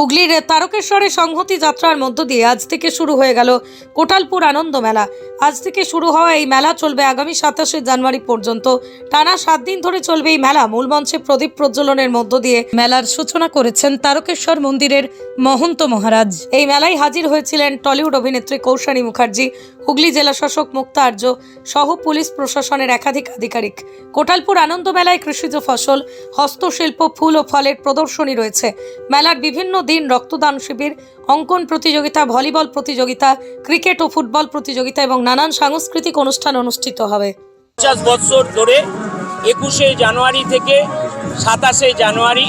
হুগলির তারকেশ্বরে সংহতি যাত্রার মধ্য দিয়ে আজ থেকে শুরু হয়ে গেল কোটালপুর আনন্দ মেলা। আজ থেকে শুরু হওয়া এই মেলা চলবে আগামী সাতাশে জানুয়ারি পর্যন্ত। টানা সাত দিন ধরে চলবে এই মেলা। মূল মঞ্চে প্রদীপ প্রজ্বলনের মধ্য দিয়ে মেলার সূচনা করেছেন তারকেশ্বর মন্দিরের মহন্ত মহারাজ। এই মেলায় হাজির হয়েছিলেন টলিউড অভিনেত্রী কৌশানী মুখার্জি, হুগলি জেলা শাসক মুক্তা আর্য সহ পুলিশ প্রশাসনের একাধিক আধিকারিক। কোটালপুর আনন্দ মেলায় কৃষিজ ফসল, হস্তশিল্প, ফুল ও ফলের প্রদর্শনী রয়েছে। মেলার বিভিন্ন দিন রক্তদান শিবির, অঙ্কন প্রতিযোগিতা, ভলিবল প্রতিযোগিতা, ক্রিকেট ও ফুটবল প্রতিযোগিতা এবং নানান সাংস্কৃতিক অনুষ্ঠান অনুষ্ঠিত হবে। পঞ্চাশ বছর ধরে একুশে জানুয়ারি থেকে সাতাশে জানুয়ারি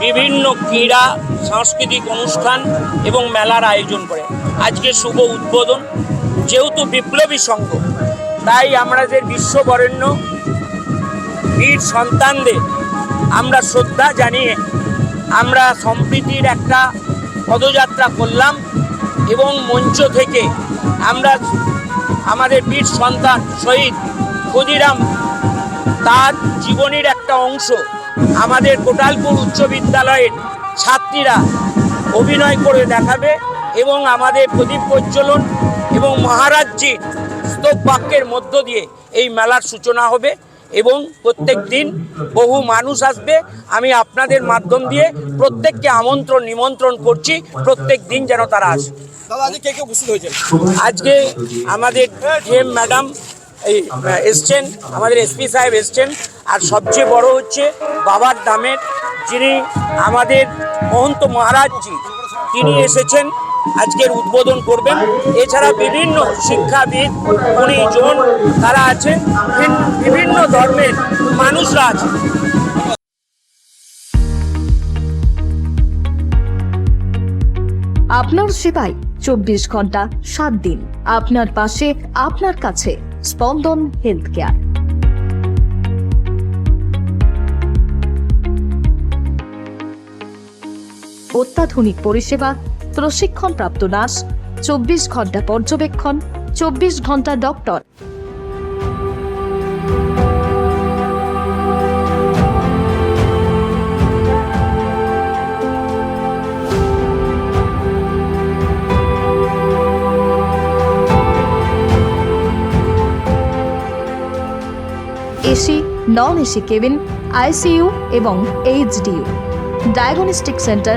বিভিন্ন ক্রীড়া, সাংস্কৃতিক অনুষ্ঠান এবং মেলার আয়োজন করে। আজকে শুভ উদ্বোধন, যেহেতু বিপ্লবী সংঘ, তাই আমাদের বিশ্ববরেণ্য বীর সন্তানদের আমরা শ্রদ্ধা জানিয়ে আমরা সম্প্রীতির একটা পদযাত্রা করলাম এবং মঞ্চ থেকে আমরা আমাদের বীর সন্তান শহীদ ক্ষুদিরাম, তার জীবনের একটা অংশ আমাদের কোটালপুর উচ্চ বিদ্যালয়ের ছাত্রীরা অভিনয় করে দেখাবে এবং আমাদের প্রদীপ প্রজ্বলন এবং মহারাজ্যের স্তব বাক্যের মধ্য দিয়ে এই মেলার সূচনা হবে। এবং প্রত্যেক দিন বহু মানুষ আসবে। আমি আপনাদের মাধ্যম দিয়ে প্রত্যেককে আমন্ত্রণ নিমন্ত্রণ করছি। প্রত্যেক দিন যেন তারা আসে। আজকে আমাদের এম ম্যাডাম এই এসছেন আমাদের এসপি সাহেব এসছেন। আর সবচেয়ে বড় হচ্ছে বাবার দামের যিনি আমাদের মহন্ত মহারাজজি তিনি এসেছেন। আজকের উদ্বোধন করবেন। এছাড়া বিভিন্ন শিক্ষাবিদ গুণীজন তারা আছেন। বিভিন্ন ধর্মের মানুষরা আছেন। আপনার সেবায় চব্বিশ ঘণ্টা, সাত দিন। আপনার পাশে, আপনার কাছে স্পন্দন হেলথ কেয়ার অত্যাধুনিক পরিষেবা প্রশিক্ষণপ্রাপ্ত নার্স, চব্বিশ ঘণ্টা পর্যবেক্ষণ, চব্বিশ ঘণ্টা doctor. AC non AC cabin ICU এবং এইচডিইউ ডায়াগনস্টিক সেন্টার